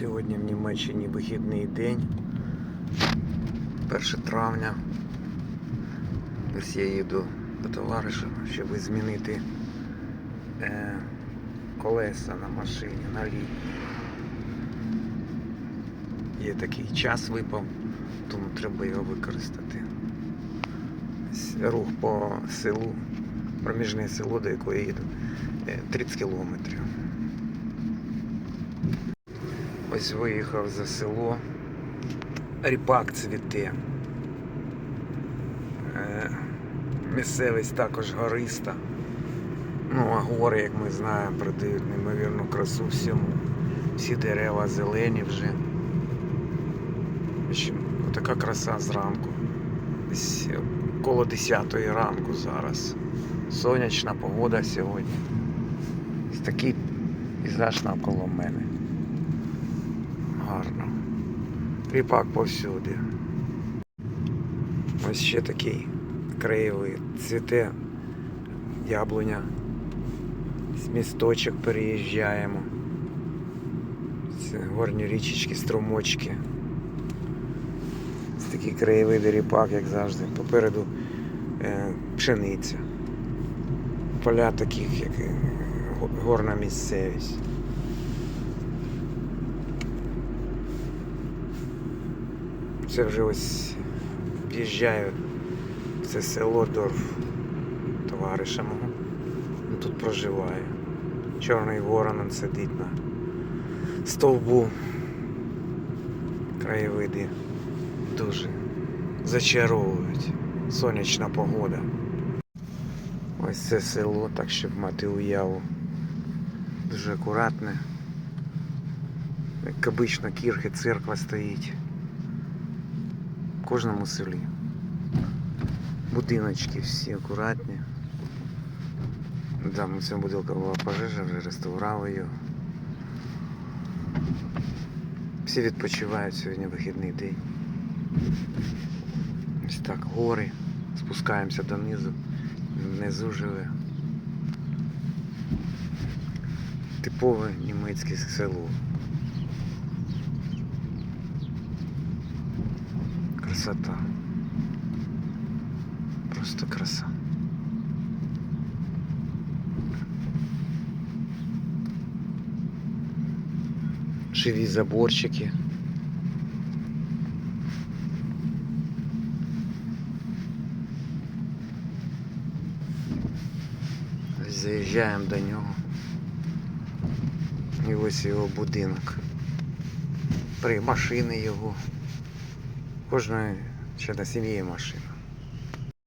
Сьогодні в Німеччині вихідний день, 1 травня. Ось я їду до товариша, щоб змінити е, колеса на машині, на лінії. Є такий час випав, тому треба його використати. Рух по селу, проміжне село, до якого я їду, е, 30 кілометрів. Ось виїхав за село. Ріпак цвіте. Е, Місцевість також гориста. Ну, а гори, як ми знаємо, придають неймовірну красу всьому. Всі дерева зелені вже. Така краса зранку. Десь коло 10 ранку зараз. Сонячна погода сьогодні. Ось такий пейзаж навколо мене. Ріпак повсюди. Ось ще такий краєвид. Цвіте яблуня. З місточок переїжджаємо. Це горні річечки, струмочки. Ось такі краєвиди ріпак, як завжди. Попереду е, пшениця. Поля таких, як е, горна місцевість. Це вже ось в'їжджаю в це село Дорф товариша мого. Він тут проживає. Чорний ворон он сидить на стовбу. Краєвиди дуже зачаровують. Сонячна погода. Ось це село, так щоб мати уяву. Дуже акуратне. Як обично кірхи, церква стоїть кожному селі. Будиночки всі акуратні. Там у цьому будинку була пожежа, вже реставрували його. Всі відпочивають сьогодні вихідний день. Ось так, гори. Спускаємося донизу. Внизу живе. Типове німецьке село. Красота. Просто краса. Живі заборчики. Заїжджаємо до нього. І ось його будинок. Три машини його. Кожної ще на сім'ї машина.